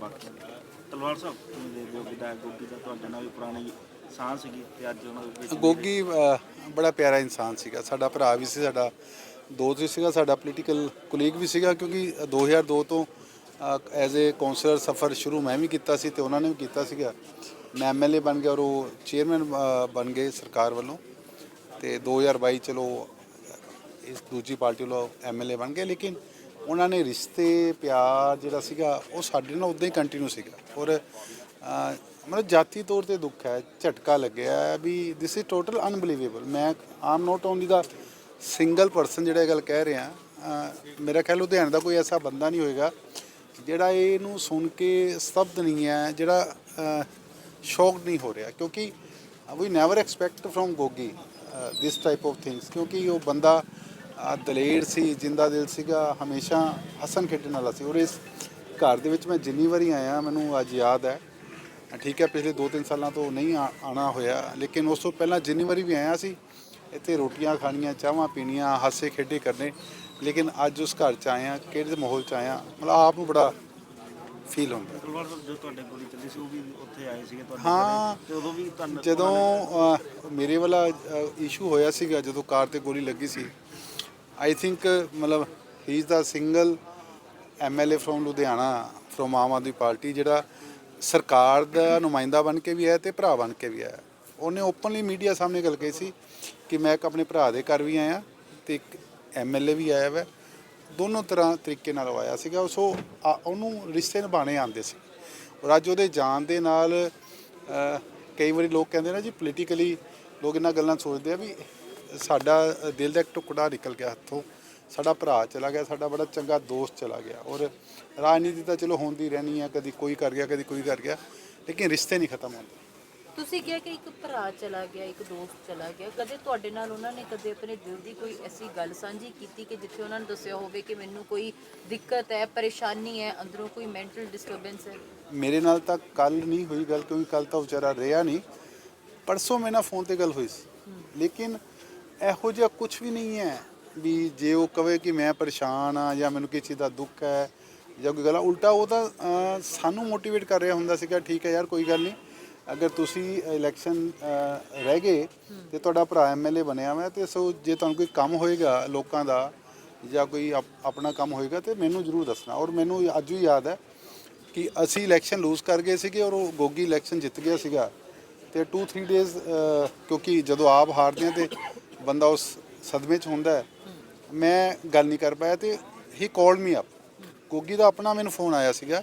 ਬਾਕੀ ਤਲਵਾਰ ਸਾਹਿਬ ਤੁਸੀਂ ਦੇਖਦੇ ਹੋ ਵਿਧਾਇਕ ਗੋਗੀ ਦਾ ਤੁਹਾਡੇ ਨਾਲ ਵੀ ਪੁਰਾਣੀ ਸਾਂਝ ਸੀਗੀ ਤੇ ਅੱਜ ਉਹਨਾਂ ਦੇ ਵਿੱਚ ਗੋਗੀ ਅ, ਬੜਾ ਪਿਆਰਾ ਇਨਸਾਨ ਸੀਗਾ। ਸਾਡਾ ਭਰਾ ਵੀ ਸੀ ਸਾਡਾ ਦੋਸਤ ਵੀ ਸੀਗਾ ਸਾਡਾ ਪੋਲੀਟੀਕਲ ਕੁਲੀਗ ਵੀ ਸੀਗਾ ਕਿਉਂਕਿ 2002 ਤੋਂ ਐਜ਼ ਅ ਕਾਉਂਸਲਰ ਸਫਰ ਸ਼ੁਰੂ ਮੈਂ ਵੀ ਕੀਤਾ ਸੀ ਤੇ ਉਹਨਾਂ ਨੇ ਵੀ ਕੀਤਾ ਸੀਗਾ। ਮੈਂ ਐਮਐਲਏ ਬਣ ਗਿਆ ਔਰ ਉਹ ਚੇਅਰਮੈਨ ਬਣ ਗਏ ਸਰਕਾਰ ਵੱਲੋਂ। ਤੇ 2022 ਚਲੋ ਇਸ ਦੂਜੀ ਪਾਰਟੀ ਵੱਲੋਂ ਐਮਐਲਏ ਬਣ ਗਏ। ਲੇਕਿਨ ਉਹਨਾਂ ਨੇ ਰਿਸ਼ਤੇ, ਪਿਆਰ ਜਿਹੜਾ ਸੀਗਾ, ਉਹ ਸਾਡੇ ਨਾਲ ਉਦਾਂ ਹੀ ਕੰਟੀਨਿਊ ਸੀਗਾ। ਔਰ ਮਤਲਬ ਜਾਤੀ ਤੌਰ ਤੇ ਦੁੱਖ ਹੈ, ਝਟਕਾ ਲੱਗਿਆ ਵੀ ਦਿਸ ਇਜ਼ ਟੋਟਲ ਅਨਬਲੀਵੇਬਲ ਮੈਂ am not only the single person ਜਿਹੜਾ ਇਹ ਗੱਲ ਕਹਿ ਰਿਹਾ ਮੇਰਾ ਖਿਆਲ ਲੁਧਿਆਣੇ ਦਾ ਕੋਈ ਐਸਾ ਬੰਦਾ ਨਹੀਂ ਹੋਏਗਾ ਜਿਹੜਾ ਇਹਨੂੰ ਸੁਣ ਕੇ ਸਤਬਦ ਨਹੀਂ ਹੈ, ਜਿਹੜਾ ਸ਼ੌਕ ਨਹੀਂ ਹੋ ਰਿਹਾ। ਕਿਉਂਕਿ we never expect from Gogi this type of things ਕਿਉਂਕਿ ਉਹ ਬੰਦਾ ਦਲੇਰ ਸੀ ਜਿੰਦਾ ਦਿਲ ਸੀਗਾ ਹਮੇਸ਼ਾ ਹੱਸਣ ਖੇਡਣ ਵਾਲਾ ਸੀ। ਔਰ ਇਸ ਘਰ ਦੇ ਵਿੱਚ ਮੈਂ ਜਿੰਨੀ ਵਾਰੀ ਆਇਆ ਮੈਨੂੰ ਅੱਜ ਯਾਦ ਹੈ। ਠੀਕ ਹੈ ਪਿਛਲੇ 2-3 ਸਾਲਾਂ ਤੋਂ ਨਹੀਂ ਆ- ਆਉਣਾ ਹੋਇਆ। ਲੇਕਿਨ ਉਸ ਤੋਂ ਪਹਿਲਾਂ ਜਿੰਨੀ ਵਾਰੀ ਵੀ ਆਇਆ ਸੀ ਇੱਥੇ ਰੋਟੀਆਂ ਖਾਣੀਆਂ ਚਾਹਾਂ ਪੀਣੀਆਂ ਹਾਸੇ ਖੇਡੇ ਕਰਨੇ। ਲੇਕਿਨ ਅੱਜ ਉਸ ਘਰ ਚ ਆਇਆ ਕਿਹੜੇ ਮਾਹੌਲ ਚ ਆਇਆ ਮਤਲਬ ਆਪ ਨੂੰ ਬੜਾ ਫੀਲ ਹੁੰਦਾ। ਤਲਵਾਰ ਸਾਹਿਬ ਜੋ ਤੁਹਾਡੇ ਗੋਲੀ ਚੱਲੀ ਸੀ ਉਹ ਵੀ ਉੱਥੇ ਆਏ ਸੀਗੇ ਤੁਹਾਡੇ ਹਾਂ। ਤੇ ਉਦੋਂ ਵੀ ਤੁਹਾਨੂੰ ਜਦੋਂ ਮੇਰੇ ਵਾਲਾ ਇਸ਼ੂ ਹੋਇਆ ਸੀਗਾ ਜਦੋਂ ਕਾਰ ਤੇ ਗੋਲੀ ਲੱਗੀ ਸੀ ਆਈ ਥਿੰਕ ਮਤਲਬ he is the single MLA from Ludhiana from Aam Aadmi Party ਜਿਹੜਾ ਸਰਕਾਰ ਦਾ ਨੁਮਾਇੰਦਾ ਬਣ ਕੇ ਵੀ ਆਇਆ ਤੇ ਭਰਾ ਬਣ ਕੇ ਵੀ ਆਇਆ ਉਹਨੇ ਓਪਨਲੀ ਮੀਡੀਆ ਸਾਹਮਣੇ ਗੱਲ ਕਹੀ ਸੀ ਕਿ ਮੈਂ ਇੱਕ ਆਪਣੇ ਭਰਾ ਦੇ ਘਰ ਵੀ ਆਇਆ ਤੇ ਇੱਕ ਐਮਐਲਏ ਵੀ ਆਇਆ ਵਾ। ਦੋਨੋਂ ਤਰ੍ਹਾਂ ਤਰੀਕੇ ਨਾਲ ਆਇਆ ਸੀਗਾ। ਸੋ ਉਹਨੂੰ ਰਿਸ਼ਤੇ ਨਿਭਾਣੇ ਆਉਂਦੇ ਸੀ। ਔਰ ਅੱਜ ਉਹਦੇ ਜਾਣ ਦੇ ਨਾਲ ਕਈ ਵਾਰੀ ਲੋਕ ਕਹਿੰਦੇ ਨੇ ਜੀ ਪੋਲੀਟੀਕਲੀ ਲੋਕ ਇਹਨਾਂ ਗੱਲਾਂ ਸੋਚਦੇ ਆ ਵੀ ਸਾਡਾ ਦਿਲ ਦਾ ਇੱਕ ਟੁਕੜਾ ਨਿਕਲ ਗਿਆ ਹੱਥੋਂ। ਸਾਡਾ ਭਰਾ ਚਲਾ ਗਿਆ ਸਾਡਾ ਬੜਾ ਚੰਗਾ ਦੋਸਤ ਚਲਾ ਗਿਆ। ਔਰ ਰਾਜਨੀਤੀ ਤਾਂ ਚਲੋ ਹੁੰਦੀ ਰਹਿਣੀ ਹੈ ਕਦੀ ਕੋਈ ਕਰ ਗਿਆ ਕਦੀ ਕੋਈ ਕਰ ਗਿਆ ਲੇਕਿਨ ਰਿਸ਼ਤੇ ਨਹੀਂ ਖਤਮ ਹੁੰਦੇ। ਤੁਸੀਂ ਕਿਹਾ ਕਿ ਇੱਕ ਭਰਾ ਚਲਾ ਗਿਆ ਇੱਕ ਦੋਸਤ ਚਲਾ ਗਿਆ। ਕਦੇ ਤੁਹਾਡੇ ਨਾਲ ਉਹਨਾਂ ਨੇ ਕਦੇ ਆਪਣੇ ਦਿਲ ਦੀ ਕੋਈ ਐਸੀ ਗੱਲ ਸਾਂਝੀ ਕੀਤੀ ਕਿ ਜਿੱਥੇ ਉਹਨਾਂ ਨੇ ਦੱਸਿਆ ਹੋਵੇ ਕਿ ਮੈਨੂੰ ਕੋਈ ਦਿੱਕਤ ਹੈ ਪਰੇਸ਼ਾਨੀ ਹੈ ਅੰਦਰੋਂ ਕੋਈ ਮੈਂਟਲ ਡਿਸਟਰਬੈਂਸ ਹੈ? ਮੇਰੇ ਨਾਲ ਤਾਂ ਕੱਲ ਨਹੀਂ ਹੋਈ ਗੱਲ ਕਿਉਂਕਿ ਕੱਲ ਤਾਂ ਵਿਚਾਰਾ ਰਿਹਾ ਨਹੀਂ। ਪਰਸੋਂ ਮੇਰੇ ਨਾਲ ਫੋਨ ਤੇ ਗੱਲ ਹੋਈ ਸੀ। ਲੇਕਿਨ ਇਹੋ ਜਿਹਾ ਕੁਝ ਵੀ ਨਹੀਂ ਹੈ ਵੀ ਜੇ ਉਹ ਕਵੇ ਕਿ ਮੈਂ ਪਰੇਸ਼ਾਨ ਆ ਜਾਂ ਮੈਨੂੰ ਕਿਸੇ ਚੀਜ਼ ਦਾ ਦੁੱਖ ਹੈ ਜਾਂ ਕੋਈ ਗੱਲ ਉਲਟਾ ਉਹ ਤਾਂ ਅਹ, ਸਾਨੂੰ ਮੋਟੀਵੇਟ ਕਰ ਰਿਹਾ ਹੁੰਦਾ ਸੀਗਾ ਠੀਕ ਹੈ ਯਾਰ ਕੋਈ ਗੱਲ ਨਹੀਂ। ਅਗਰ ਤੁਸੀਂ ਇਲੈਕਸ਼ਨ ਰਹਿ ਗਏ ਤੇ ਤੁਹਾਡਾ ਭਰਾ ਐਮਐਲਏ ਬਣਿਆ ਮੈਂ ਤੇ ਸੋ ਜੇ ਤੁਹਾਨੂੰ ਕੋਈ ਕੰਮ ਹੋਏਗਾ ਲੋਕਾਂ ਦਾ ਜਾਂ ਕੋਈ ਆਪ- ਆਪਣਾ ਕੰਮ ਹੋਏਗਾ ਤੇ ਮੈਨੂੰ ਜ਼ਰੂਰ ਦੱਸਣਾ। ਔਰ ਮੈਨੂੰ ਅੱਜ ਵੀ ਯਾਦ ਹੈ ਕਿ ਅਸੀਂ ਇਲੈਕਸ਼ਨ ਲੂਜ਼ ਕਰ ਗਏ ਸੀਗੇ ਔਰ ਉਹ ਗੋਗੀ ਇਲੈਕਸ਼ਨ ਜਿੱਤ ਗਿਆ ਸੀਗਾ। ਤੇ 2-3 ਡੇਜ਼ ਕਿਉਂਕਿ ਜਦੋਂ ਆਪ ਹਾਰਦੇ ਆ ਤੇ ਬੰਦਾ ਉਸ ਸਦਮੇ 'ਚ ਹੁੰਦਾ ਹੈ। ਮੈਂ ਗੱਲ ਨਹੀਂ ਕਰ ਪਾਇਆ ਤੇ he called me up Gogi ਦਾ ਆਪਣਾ ਮੈਨੂੰ ਫੋਨ ਆਇਆ ਸੀਗਾ।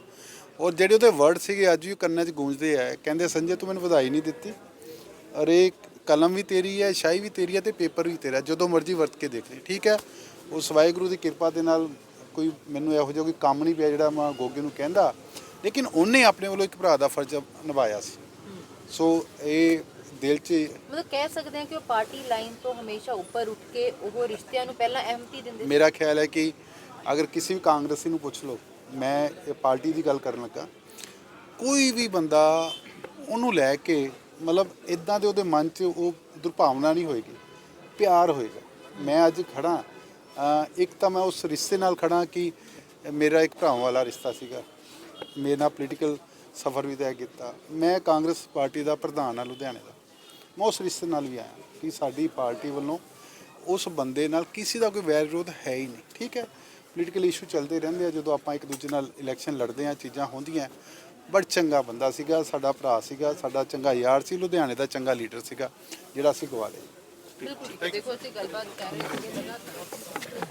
ਔਰ ਜਿਹੜੇ ਉਹਦੇ ਵਰਡ ਸੀਗੇ ਅੱਜ ਵੀ ਕੰਨਾਂ 'ਚ ਗੂੰਜਦੇ ਆ। ਕਹਿੰਦੇ ਸੰਜੇ ਤੂੰ ਮੈਨੂੰ ਵਧਾਈ ਨਹੀਂ ਦਿੱਤੀ। ਅਰੇ ਕਲਮ ਵੀ ਤੇਰੀ ਹੈ ਸ਼ਾਈ ਵੀ ਤੇਰੀ ਹੈ ਤੇ ਪੇਪਰ ਵੀ ਤੇਰਾ ਜਦੋਂ ਮਰਜ਼ੀ ਵਰਤ ਕੇ ਦੇਖ ਲਈ ਠੀਕ ਹੈ? ਉਸ ਵਾਹਿਗੁਰੂ ਦੀ ਕਿਰਪਾ ਦੇ ਨਾਲ ਕੋਈ ਮੈਨੂੰ ਇਹੋ ਜਿਹਾ ਕੋਈ ਕੰਮ ਨਹੀਂ ਪਿਆ ਜਿਹੜਾ ਮੈਂ ਗੋਗੇ ਨੂੰ ਕਹਿੰਦਾ। ਲੇਕਿਨ ਉਹਨੇ ਆਪਣੇ ਵੱਲੋਂ ਇੱਕ ਭਰਾ ਦਾ ਫਰਜ਼ ਨਿਭਾਇਆ ਸੀ। ਸੋ ਇਹ ਦਿਲ 'ਚ ਮਤਲਬ ਕਹਿ ਸਕਦੇ ਹਾਂ ਕਿ ਉਹ ਪਾਰਟੀ ਲਾਈਨ ਤੋਂ ਹਮੇਸ਼ਾ ਉੱਪਰ ਉੱਠ ਕੇ ਉਹ ਰਿਸ਼ਤਿਆਂ ਨੂੰ ਪਹਿਲਾਂ ਅਹਿਮਤੀ ਦਿੰਦੇ ਸੀ। ਮੇਰਾ ਖਿਆਲ ਹੈ ਕਿ ਅਗਰ ਕਿਸੇ ਵੀ ਕਾਂਗਰਸੀ ਨੂੰ ਪੁੱਛ ਲਓ ਮੈਂ ਇਹ ਪਾਰਟੀ ਦੀ ਗੱਲ ਕਰਨ ਲੱਗਾ। ਕੋਈ ਵੀ ਬੰਦਾ ਉਹਨੂੰ ਲੈ ਕੇ ਮਤਲਬ ਇਦਾਂ ਦੇ ਉਹਦੇ ਮਨ 'ਚ ਉਹ ਦੁਰਭਾਵਨਾ ਨਹੀਂ ਹੋਏਗੀ ਪਿਆਰ ਹੋਏਗਾ। ਮੈਂ ਅੱਜ ਖੜਾ ਇੱਕ ਤਾਂ ਮੈਂ ਉਸ ਰਿਸ਼ਤੇ ਨਾਲ ਖੜਾ ਕਿ ਮੇਰਾ ਇੱਕ ਭਰਾਵਾਂ ਵਾਲਾ ਰਿਸ਼ਤਾ ਸੀਗਾ। ਮੇਰੇ ਨਾਲ ਪੋਲੀਟੀਕਲ ਸਫ਼ਰ ਵੀ ਤੈਅ ਕੀਤਾ। ਮੈਂ ਕਾਂਗਰਸ ਪਾਰਟੀ ਦਾ ਪ੍ਰਧਾਨ ਹਾਂ ਲੁਧਿਆਣੇ ਦਾ। ਮੈਂ ਉਸ ਰਿਸ਼ਤੇ ਨਾਲ ਵੀ ਆਇਆ ਕਿ ਸਾਡੀ ਪਾਰਟੀ ਵੱਲੋਂ ਉਸ ਬੰਦੇ ਨਾਲ ਕਿਸੇ ਦਾ ਕੋਈ ਵੈਰ ਵਿਰੋਧ ਹੈ ਹੀ ਨਹੀਂ, ਠੀਕ ਹੈ? ਪੋਲੀਟੀਕਲ ਇਸ਼ੂ ਚੱਲਦੇ ਰਹਿੰਦੇ ਆ, ਜਦੋਂ ਆਪਾਂ ਇੱਕ ਦੂਜੇ ਨਾਲ ਇਲੈਕਸ਼ਨ ਲੜਦੇ ਆ ਚੀਜ਼ਾਂ ਹੁੰਦੀਆਂ ਬੜ ਚੰਗਾ ਬੰਦਾ ਸੀਗਾ, ਸਾਡਾ ਭਰਾ ਸੀਗਾ, ਸਾਡਾ ਚੰਗਾ ਯਾਰ ਸੀ, ਲੁਧਿਆਣੇ ਦਾ ਚੰਗਾ ਲੀਡਰ ਸੀਗਾ, ਜਿਹੜਾ ਅਸੀਂ ਗਵਾ ਲਿਆ ਬਿਲਕੁਲ, ਦੇਖੋ ਅਸੀਂ ਗੱਲਬਾਤ ਕਰ ਰਹੇ ਸੀ